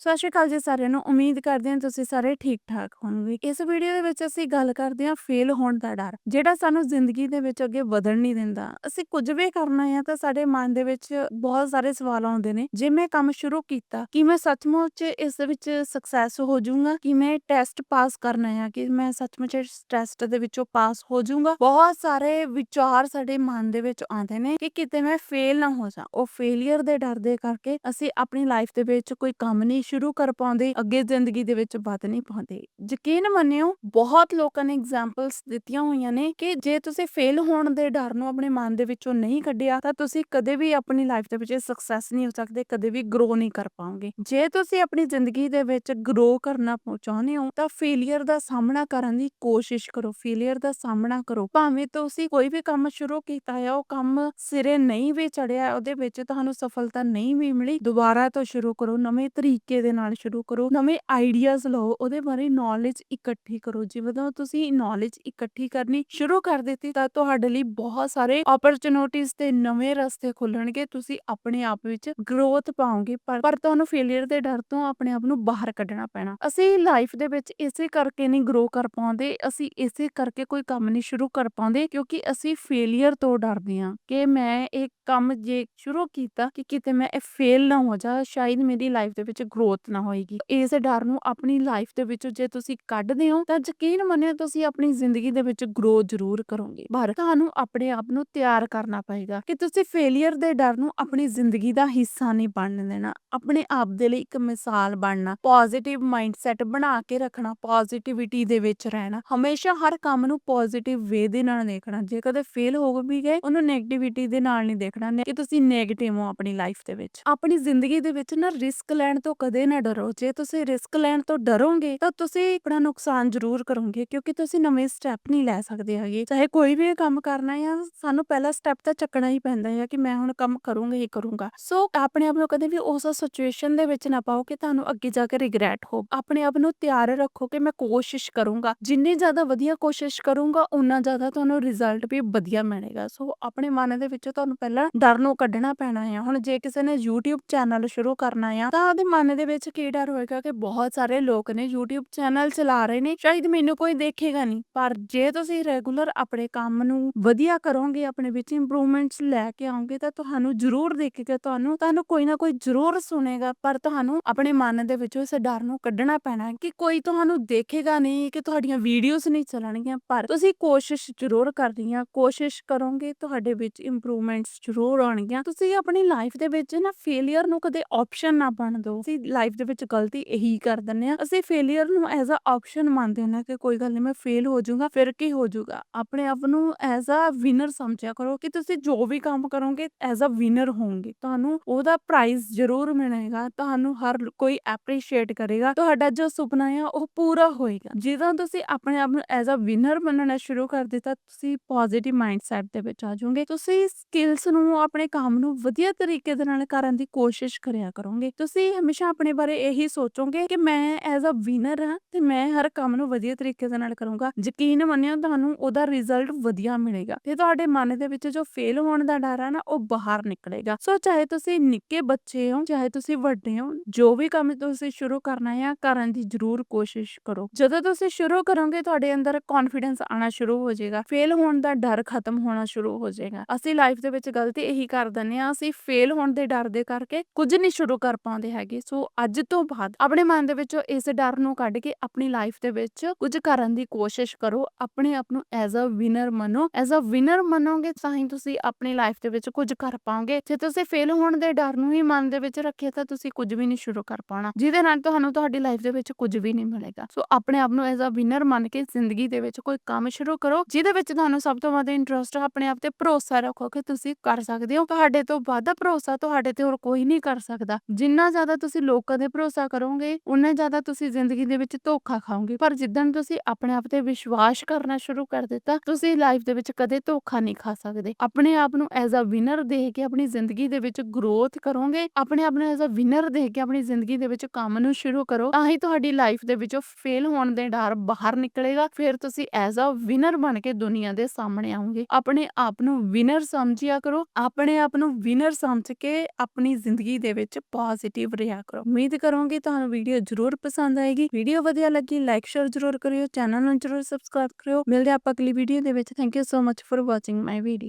ਸਤਿ ਸ਼੍ਰੀ ਅਕਾਲ ਜੀ ਸਾਰਿਆਂ ਨੂੰ, ਉਮੀਦ ਕਰਦੇ ਹਾਂ ਤੁਸੀਂ ਸਾਰੇ ਠੀਕ ਠਾਕ ਹੋਵੋਗੇ। ਇਸ ਵੀਡੀਓ ਦੇ ਵਿੱਚ ਅਸੀਂ ਗੱਲ ਕਰਦੇ ਹਾਂ ਫੇਲ ਹੋਣ ਦਾ ਡਰ, ਜਿਹੜਾ ਸਾਨੂੰ ਜ਼ਿੰਦਗੀ ਦੇ ਵਿੱਚ ਅੱਗੇ ਵਧਣ ਨਹੀਂ ਦਿੰਦਾ। ਅਸੀਂ ਕੁਝ ਵੀ ਕਰਨਾ ਹੈ ਤਾਂ ਸਾਡੇ ਮਨ ਦੇ ਵਿੱਚ ਬਹੁਤ ਸਾਰੇ ਸਵਾਲ ਆਉਂਦੇ ਨੇ, ਜੇ ਮੈਂ ਕੰਮ ਸ਼ੁਰੂ ਕੀਤਾ, ਕਿ ਮੈਂ ਸੱਚਮੁੱਚ ਇਸ ਦੇ ਵਿੱਚ ਸਕਸੈਸ ਹੋ ਜਾਊਂਗਾ? ਕਿ ਮੈਂ ਟੈਸਟ ਪਾਸ ਕਰਨਾ ਹੈ? ਕਿ ਮੈਂ ਸੱਚਮੁੱਚ ਇਸ ਟੈਸਟ ਦੇ ਵਿੱਚੋਂ ਪਾਸ ਹੋ ਜਾਊਂਗਾ? ਬਹੁਤ ਸਾਰੇ ਵਿਚਾਰ ਸਾਡੇ ਮਨ ਦੇ ਵਿੱਚ ਆਉਂਦੇ ਨੇ ਕਿ ਕਿਤੇ ਮੈਂ ਫੇਲ ਨਾ ਹੋ ਜਾ ਉਹ ਫੇਲਿਅਰ ਦੇ ਡਰ ਦੇ ਕਰਕੇ ਅਸੀਂ ਆਪਣੀ ਲਾਈਫ ਦੇ ਵਿੱਚ ਕੋਈ ਕੰਮ ਨਹੀਂ ਸ਼ੁਰੂ ਕਰ ਪਾਉਂਦੇ, ਅੱਗੇ ਜ਼ਿੰਦਗੀ ਦੇ ਵਿੱਚ ਵੱਧ ਨਹੀਂ ਪਾਉਂਦੇ। ਯਕੀਨ ਮੰਨਿਓ, ਬਹੁਤ ਲੋਕਾਂ ਨੇ ਐਗਜ਼ਾਮਪਲਸ ਦਿੱਤੀਆਂ ਹੋਈਆਂ ਨੇ ਕਿ ਜੇ ਤੁਸੀਂ ਫੇਲ ਹੋਣ ਦੇ ਡਰ ਨੂੰ ਆਪਣੇ ਮਨ ਦੇ ਵਿੱਚੋਂ ਨਹੀਂ ਕੱਢਿਆ, ਤਾਂ ਤੁਸੀਂ ਕਦੇ ਵੀ ਆਪਣੀ ਲਾਈਫ ਦੇ ਵਿੱਚ ਸਕਸੈਸ ਨਹੀਂ ਹੋ ਸਕਦੇ, ਕਦੇ ਵੀ ਗਰੋ ਨਹੀਂ ਕਰ ਪਾਓਗੇ। ਜੇ ਤੁਸੀਂ ਆਪਣੀ ਜ਼ਿੰਦਗੀ ਦੇ ਵਿੱਚ ਗਰੋ ਕਰਨਾ ਚਾਹੁੰਦੇ ਹੋ, ਤਾਂ ਫੇਲਿਅਰ ਦਾ ਸਾਹਮਣਾ ਕਰਨ ਦੀ ਕੋਸ਼ਿਸ਼ ਕਰੋ ਫੇਲਿਅਰ ਦਾ ਸਾਹਮਣਾ ਕਰੋ। ਭਾਵੇਂ ਤੁਸੀਂ ਕੋਈ ਵੀ ਕੰਮ ਸ਼ੁਰੂ ਕੀਤਾ ਹੈ ਉਹ ਕੰਮ ਸਿਰੇ ਨਹੀਂ ਵੀ ਚੜਿਆ, ਉਹਦੇ ਵਿੱਚ ਤੁਹਾਨੂੰ ਸਫਲਤਾ ਨਹੀਂ ਵੀ ਮਿਲੀ, ਦੁਬਾਰਾ ਤੋਂ ਸ਼ੁਰੂ ਕਰੋ, ਨਵੇਂ ਤਰੀਕੇ ਦੇ ਨਾਲ ਸ਼ੁਰੂ ਕਰੋ, ਨਵੇਂ ਆਈਡੀਆਜ਼ ਲਓ, ਉਹਦੇ ਬਾਰੇ ਨੌਲੇਜ ਇਕੱਠੀ ਕਰੋ। ਜਿਵੇਂ ਤਾਂ ਤੁਸੀਂ ਨੌਲੇਜ ਇਕੱਠੀ ਕਰਨੀ ਸ਼ੁਰੂ ਕਰ ਦਿੱਤੀ, ਤਾਂ ਤੁਹਾਡੇ ਲਈ ਬਹੁਤ ਸਾਰੇ ਓਪਰਚੁਨਿਟੀਜ਼ ਤੇ ਨਵੇਂ ਰਸਤੇ ਖੁੱਲਣਗੇ। ਤੁਸੀਂ ਆਪਣੇ ਆਪ ਵਿੱਚ ਗਰੋਥ ਪਾਓਗੇ, ਪਰ ਤੁਹਾਨੂੰ ਫੇਲਿਅਰ ਦੇ ਡਰ ਤੋਂ ਆਪਣੇ ਆਪ ਨੂੰ ਬਾਹਰ ਕੱਢਣਾ ਪੈਣਾ। ਅਸੀਂ ਲਾਈਫ ਦੇ ਵਿੱਚ ਇਸੇ ਕਰਕੇ ਨਹੀਂ ਗਰੋ ਕਰ ਪਾਉਂਦੇ, ਅਸੀਂ ਇਸੇ ਕਰਕੇ ਕੋਈ ਕੰਮ ਨਹੀਂ ਸ਼ੁਰੂ ਕਰ ਪਾਉਂਦੇ, ਕਿਉਂਕਿ ਅਸੀਂ ਫੇਲਿਅਰ ਤੋਂ ਡਰਦੇ ਹਾਂ ਕਿ ਮੈਂ ਇਹ ਕੰਮ ਜੇ ਸ਼ੁਰੂ ਕੀਤਾ ਕਿ ਕਿਤੇ ਮੈਂ ਇਹ ਫੇਲ ਨਾ ਹੋ ਜਾ, ਸ਼ਾਇਦ ਮੇਰੀ ਲਾਈਫ ਦੇ ਵਿੱਚ ਗਰੋਥ ਨਾ ਹੋਏਗੀ। ਇਸ ਡਰ ਨੂੰ ਆਪਣੀ ਲਾਈਫ ਦੇ ਵਿੱਚ ਜੇ ਤੁਸੀਂ ਕੱਢਦੇ ਹੋ, ਤਾਂ ਯਕੀਨ ਮੰਨਿਓ ਤੁਸੀਂ ਆਪਣੀ ਜ਼ਿੰਦਗੀ ਦੇ ਵਿੱਚ ਗਰੋ ਜ਼ਰੂਰ ਕਰੋਗੇ। ਪਰ ਤੁਹਾਨੂੰ ਆਪਣੇ ਆਪ ਨੂੰ ਤਿਆਰ ਕਰਨਾ ਪਏਗਾ ਕਿ ਤੁਸੀਂ ਫੇਲਿਅਰ ਦੇ ਡਰ ਨੂੰ ਆਪਣੀ ਜ਼ਿੰਦਗੀ ਦਾ ਹਿੱਸਾ ਨਹੀਂ ਬਣਨ ਦੇਣਾ। ਆਪਣੇ ਆਪ ਦੇ ਲਈ ਇੱਕ ਮਿਸਾਲ ਬਣਨਾ ਪੋਜ਼ਿਟਿਵ ਮਾਈਂਡਸੈਟ ਬਣਾ ਕੇ ਰੱਖਣਾ ਪੋਜ਼ਿਟਿਵਿਟੀ ਦੇ ਵਿੱਚ ਰਹਿਣਾ। ਹਮੇਸ਼ਾ ਹਰ ਕੰਮ ਨੂੰ ਪੋਜ਼ਿਟਿਵ ਵੇ ਦੇ ਨਾਲ ਦੇਖਣਾ। ਜੇ ਕਦੇ ਫੇਲ ਹੋ ਵੀ ਗਏ, ਉਹਨੂੰ 네ਗੇਟਿਵਿਟੀ ਦੇ ਨਾਲ ਨਹੀਂ ਦੇਖਣਾ। ਕਿ ਤੁਸੀਂ 네ਗੇਟਿਵ ਹੋ ਆਪਣੀ ਲਾਈਫ ਦੇ ਵਿੱਚ। ਆਪਣੀ ਜ਼ਿੰਦਗੀ ਦੇ ਵਿੱਚ ਨਾ ਰਿਸਕ ਲੈਣ ਤੋਂ ਕਦੇ ਨਾ ਡਰੋ। ਜੇ ਤੁਸੀਂ ਰਿਸਕ ਲੈਣ ਤੋਂ ਡਰੋਗੇ, ਤਾਂ ਤੁਸੀਂ ਆਪਣਾ ਨੁਕਸਾਨ ਜ਼ਰੂਰ ਕਰੋਗੇ, ਕਿਉਂਕਿ ਤੁਸੀਂ ਨਵੇਂ ਸਟੈਪ ਨਹੀਂ ਲੈ ਸਕਦੇ ਹੈਗੇ। ਚਾਹੇ ਕੋਈ ਵੀ ਕੰਮ ਕਰਨਾ ਹੈ ਸਾਨੂੰ ਪਹਿਲਾ ਸਟੈਪ ਤਾਂ ਚੱਕਣਾ ਹੀ ਪੈਂਦਾ ਹੈ ਕਿ ਮੈਂ ਹੁਣ ਕੰਮ ਕਰੂੰਗਾ ਹੀ ਕਰੂੰਗਾ। ਸੋ ਆਪਣੇ ਆਪ ਨੂੰ ਕਦੇ ਵੀ ਉਸ ਸਿਚੁਏਸ਼ਨ ਦੇ ਵਿੱਚ ਨਾ ਪਾਓ ਕਿ ਤੁਹਾਨੂੰ ਅੱਗੇ ਜਾ ਕੇ ਰਿਗਰੈਟ ਹੋ। ਆਪਣੇ ਆਪ ਨੂੰ ਤਿਆਰ ਰੱਖੋ ਕਿ ਮੈਂ ਕੋਸ਼ਿਸ਼ ਕਰੂੰਗਾ। ਜਿੰਨੀ ਜ਼ਿਆਦਾ ਵਧੀਆ ਕੋਸ਼ਿਸ਼ ਕਰੂੰਗਾ ਉਨਾ ਜ਼ਿਆਦਾ ਤੁਹਾਨੂੰ ਰਿਜ਼ਲਟ ਵੀ ਵਧੀਆ ਮਿਲੇਗਾ। ਸੋ ਆਪਣੇ ਮਨ ਦੇ ਵਿੱਚੋਂ ਤੁਹਾਨੂੰ ਪਹਿਲਾਂ ਡਰ ਨੂੰ ਕੱਢਣਾ ਪੈਣਾ ਹੈ। ਹੁਣ ਜੇ ਕਿਸੇ ਨੇ YouTube ਚੈਨਲ ਸ਼ੁਰੂ ਕਰਨਾ ਆ, ਤਾਂ ਉਹਦੇ ਮਨ ਦੇ ਵਿੱਚ ਕੀ ਡਰ ਹੋਏਗਾ ਕਿ ਬਹੁਤ ਸਾਰੇ ਲੋਕ ਨੇ YouTube ਚੈਨਲ ਚਲਾ ਰਹੇ ਨੇ, ਸ਼ਾਇਦ ਮੈਨੂੰ ਕੋਈ ਦੇਖੇਗਾ ਨਹੀਂ। ਪਰ ਜੇ ਤੁਸੀਂ ਰੈਗੂਲਰ ਆਪਣੇ ਕੰਮ ਨੂੰ ਵਧੀਆ ਕਰੋਗੇ, ਆਪਣੇ ਵਿੱਚ ਇੰਪਰੂਵਮੈਂਟਸ ਲੈ ਕੇ ਆਓਗੇ, ਤਾਂ ਤੁਹਾਨੂੰ ਜ਼ਰੂਰ ਦੇਖੇਗਾ, ਤੁਹਾਨੂੰ ਤੁਹਾਨੂੰ ਕੋਈ ਨਾ ਕੋਈ ਜ਼ਰੂਰ ਸੁਣੇਗਾ। ਪਰ ਤੁਹਾਨੂੰ ਆਪਣੇ ਮਨ ਦੇ ਵਿੱਚੋਂ ਇਸ ਡਰ ਨੂੰ ਕੱਢਣਾ ਪੈਣਾ ਕਿ ਕੋਈ ਤੁਹਾਨੂੰ ਦੇਖੇਗਾ ਨਹੀਂ, ਕਿ ਤੁਹਾਡੀਆਂ ਵੀਡੀਓਜ਼ ਨਹੀਂ ਚੱਲਣਗੀਆਂ। ਪਰ ਤੁਸੀਂ ਕੋਸ਼ਿਸ਼ ਜ਼ਰੂਰ ਕਰਨੀ ਆ, ਕੋਸ਼ਿਸ਼ ਕਰੋਗੇ, ਤੁਹਾਡੇ ਵਿੱਚ ਇੰਪਰੂਵਮੈਂਟਸ ਜ਼ਰੂਰ ਆਉਣਗੀਆਂ। ਤੁਸੀਂ ਆਪਣੀ ਲਾਈਫ ਦੇ ਵਿੱਚ ਨਾ ਫੇਲਿਅਰ ਨੂੰ ਕਦੇ ਆਪਸ਼ਨ ਨਾ ਬਣ ਦਿਓ। ਅਸੀਂ ਲਾਈਫ ਦੇ ਵਿੱਚ ਗਲਤੀ ਇਹੀ ਕਰ ਦਿੰਦੇ ਆ ਅਸੀਂ ਫੇਲਿਅਰ ਨੂੰ ਐਜ਼ ਅ ਆਪਸ਼ਨ ਮੰਨਦੇ ਹਾਂ ਕਿ ਕੋਈ ਗੱਲ ਨਹੀਂ, ਮੈਂ ਫੇਲ ਹੋ ਜਾਊਂਗਾ, ਫਿਰ ਕੀ ਹੋ ਜਾਊਗਾ? ਆਪਣੇ ਆਪ ਨੂੰ ਐਜ਼ ਅ ਵਿਨਰ ਸਮਝਿਆ ਕਰੋ ਕਿ ਤੁਸੀਂ ਜੋ ਵੀ ਕੰਮ ਕਰੋਗੇ ਐਜ਼ ਅ ਵਿਨਰ ਹੋਵੋਗੇ। ਤੁਹਾਨੂੰ ਉਹਦਾ ਪ੍ਰਾਈਜ਼ ਜ਼ਰੂਰ ਮਿਲੇਗਾ, ਤੁਹਾਨੂੰ ਹਰ ਕੋਈ ਐਪਰੀਸ਼ੀਏਟ ਕਰੇਗਾ। ਤੁਹਾਡਾ ਜੋ ਸੁਪਨਾ ਆ, ਉਹ ਪੂਰਾ ਹੋਏਗਾ। ਜਦੋਂ ਤੁਸੀਂ ਆਪਣੇ ਆਪ ਨੂੰ ਐਜ਼ ਅ ਵਿਨਰ ਮੰਨਣਾ ਸ਼ੁਰੂ ਕਰ ਦਿੱਤਾ, ਤੁਸੀਂ ਪੋਜ਼ਿਟਿਵ ਮਾਈਂਡਸੈਟ ਦੇ ਵਿੱਚ ਆ ਜਾਓਗੇ। ਤੁਸੀਂ ਸਕਿੱਲਸ ਨੂੰ ਆਪਣੇ ਕੰਮ ਨੂੰ ਵਧੀਆ ਤਰੀਕੇ ਦੇ ਨਾਲ ਕਰਨ ਦੀ ਕੋਸ਼ਿਸ਼ ਕਰਿਆ ਕਰੋਗੇ। ਤੁਸੀਂ ਹਮੇਸ਼ਾ ਆਪਣੇ ਬਾਰੇ ਇਹੀ ਸੋਚੋਗੇ ਕਿ ਮੈਂ ਐਜ਼ ਅ ਵਿਨਰ ਹਾਂ ਤੇ ਮੈਂ ਹਰ ਕੰਮ ਨੂੰ ਵਧੀਆ ਤਰੀਕੇ ਦੇ ਨਾਲ ਕਰੂੰਗਾ। ਯਕੀਨ ਮੰਨਿਓ ਤੁਹਾਨੂੰ ਉਹਦਾ ਰਿਜ਼ਲਟ ਵਧੀਆ ਮਿਲੇਗਾ ਤੇ ਤੁਹਾਡੇ ਮਨ ਦੇ ਵਿੱਚ ਜੋ ਫੇਲ ਹੋਣ ਦਾ ਡਰ ਹੈ ਨਾ, ਉਹ ਬਾਹਰ ਨਿਕਲੇਗਾ। ਸੋ ਚਾਹੇ ਤੁਸੀਂ ਨਿੱਕੇ ਬੱਚੇ ਹੋ, ਚਾਹੇ ਤੁਸੀਂ ਵੱਡੇ ਹੋ, ਜੋ ਵੀ ਕੰਮ ਤੁਸੀਂ ਸ਼ੁਰੂ ਕਰਨਾ ਹੈ ਕਰਨ ਦੀ ਜ਼ਰੂਰ ਕੋਸ਼ਿਸ਼ ਕਰੋ। ਜਦੋਂ ਤੁਸੀਂ ਸ਼ੁਰੂ ਕਰੋਗੇ, ਤੁਹਾਡੇ ਅੰਦਰ ਕੌਨਫੀਡੈਂਸ ਆਣਾ ਸ਼ੁਰੂ ਹੋ ਜਾਏਗਾ। ਫੇਲ ਹੋਣ ਦਾ ਡਰ ਖਤਮ ਹੋਣਾ ਸ਼ੁਰੂ ਹੋ ਜਾਏਗਾ। ਅਸੀਂ ਲਾਈਫ ਦੇ ਵਿੱਚ ਗਲਤੀ ਇਹੀ ਕਰ ਦਿੰਦੇ ਆ ਅਸੀਂ ਫੇਲ ਹੋਣ ਦੇ ਡਰ ਦੇ ਕਰਕੇ ਕੁਝ ਨਹੀਂ ਸ਼ੁਰੂ ਕਰ ਪਾਉਂਦੇ ਹੈਗੇ। ਸੋ ਅੱਜ ਤੋਂ ਬਾਅਦ ਆਪਣੇ ਮਨ ਦੇ ਵਿੱਚੋਂ ਇਸ ਡਰ ਨੂੰ ਕੱਢ ਕੇ ਆਪਣੀ ਲਾਈਫ ਦੇ ਵਿੱਚ ਕੁਝ ਕਰਨ ਦੀ ਕੋਸ਼ਿਸ਼ ਕਰੋ। ਆਪਣੇ ਆਪ ਨੂੰ ਐਜ਼ ਅ ਵਿਨਰ ਮੰਨੋ। ਐਜ਼ ਅ ਵਿਨਰ ਮੰਨੋਗੇ ਤਾਂ ਹੀ ਤੁਸੀਂ ਆਪਣੀ ਲਾਈਫ ਦੇ ਵਿੱਚ ਕੁਝ ਕਰ ਪਾਓਗੇ। ਜੇ ਤੁਸੀਂ ਫੇਲ ਹੋਣ ਦੇ ਡਰ ਨੂੰ ਹੀ ਮਨ ਦੇ ਵਿੱਚ ਰੱਖਿਆ ਤਾਂ ਤੁਸੀਂ ਕੁਝ ਵੀ ਨਹੀਂ ਸ਼ੁਰੂ ਕਰ ਪਾਉਣਾ। ਜਿਹਦੇ ਨਾਲ ਤੁਹਾਨੂੰ ਤੁਹਾਡੀ ਲਾਈਫ ਦੇ ਵਿੱਚ ਕੁਝ ਵੀ ਨਹੀਂ ਮਿਲੇਗਾ। ਸੋ ਆਪਣੇ ਆਪ ਨੂੰ ਐਜ਼ ਅ ਵਿਨਰ ਮੰਨ ਕੇ ਜ਼ਿੰਦਗੀ ਦੇ ਵਿੱਚ ਕੋਈ ਕੰਮ ਸ਼ੁਰੂ ਕਰੋ, ਜਿਹਦੇ ਵਿੱਚ ਤੁਹਾਨੂੰ ਸਭ ਤੋਂ ਵੱਧ ਇੰਟਰਸਟ ਹੈ ਆਪਣੇ ਆਪ ਤੇ ਭਰੋਸਾ ਰੱਖੋ ਕਿ ਤੁਸੀਂ ਕਰ ਸਕਦੇ ਹੋ। ਤੁਹਾਡੇ ਤੋਂ ਵੱਧ ਭਰੋਸਾ ਤੁਹਾਡੇ ਤੇ ਹੋਰ ਕੋਈ ਨਹੀਂ ਕਰ ਸਕਦਾ। ਜਿੰਨਾ ਜ਼ਿਆਦਾ ਤੁਸੀਂ ਲੋਕ ਤੇ ਭਰੋਸਾ ਕਰੋਗੇ ਉਨਾ ਜ਼ਿਆਦਾ ਤੁਸੀਂ ਜ਼ਿੰਦਗੀ ਦੇ ਵਿੱਚ ਧੋਖਾ ਖਾਓਗੇ। ਪਰ ਜਿੱਦਣ ਤੁਸੀਂ ਆਪਣੇ ਆਪ ਤੇ ਵਿਸ਼ਵਾਸ ਕਰਨਾ ਸ਼ੁਰੂ ਕਰ ਦਿੱਤਾ, ਤੁਸੀਂ ਲਾਈਫ ਦੇ ਵਿੱਚ ਕਦੇ ਧੋਖਾ ਨਹੀਂ ਖਾ ਸਕਦੇ। ਆਪਣੇ ਆਪ ਨੂੰ ਐਜ਼ ਅ ਵਿਨਰ ਦੇਖ ਕੇ ਆਪਣੀ ਜ਼ਿੰਦਗੀ ਦੇ ਵਿੱਚ ਗਰੋਥ ਕਰੋਗੇ, ਆਪਣੇ ਆਪ ਨੂੰ ਐਜ਼ ਅ ਵਿਨਰ ਦੇਖ ਕੇ ਆਪਣੀ ਜ਼ਿੰਦਗੀ ਦੇ ਵਿੱਚ ਕੰਮ ਨੂੰ ਸ਼ੁਰੂ ਕਰੋ, ਤਾਂ ਹੀ ਤੁਹਾਡੀ ਲਾਈਫ ਦੇ ਵਿੱਚੋਂ ਫੇਲ ਹੋਣ ਦੇ ਡਰ ਬਾਹਰ ਨਿਕਲੇਗਾ। ਫਿਰ ਤੁਸੀਂ ਐਜ਼ ਅ ਵਿਨਰ ਬਣ ਕੇ ਦੁਨੀਆ ਦੇ ਸਾਹਮਣੇ ਆਉਂਗੇ ਆਪਣੇ ਆਪ ਨੂੰ ਵਿਨਰ ਸਮਝਿਆ ਕਰੋ, ਆਪਣੇ ਆਪ ਨੂੰ ਵਿਨਰ ਸਮਝ ਕੇ ਆਪਣੀ ਜ਼ਿੰਦਗੀ ਦੇ ਵਿੱਚ ਪੋਜ਼ਿਟਿਵ ਰਿਹਾ ਕਰੋ। ਉਮੀਦ ਕਰੂੰਗੀ ਤੁਹਾਨੂੰ ਵੀਡੀਓ ਜ਼ਰੂਰ ਪਸੰਦ ਆਏਗੀ। ਵੀਡੀਓ ਵਧੀਆ ਲੱਗੀ ਲਾਈਕ ਸ਼ੇਅਰ ਜ਼ਰੂਰ ਕਰਿਓ ਚੈਨਲ ਨੂੰ ਜ਼ਰੂਰ ਸਬਸਕ੍ਰਾਈਬ ਕਰਿਓ। ਮਿਲਦੇ ਹਾਂ ਆਪਾਂ ਅਗਲੀ ਵੀਡੀਓ ਦੇ ਵਿੱਚ। Thank you so much for watching my video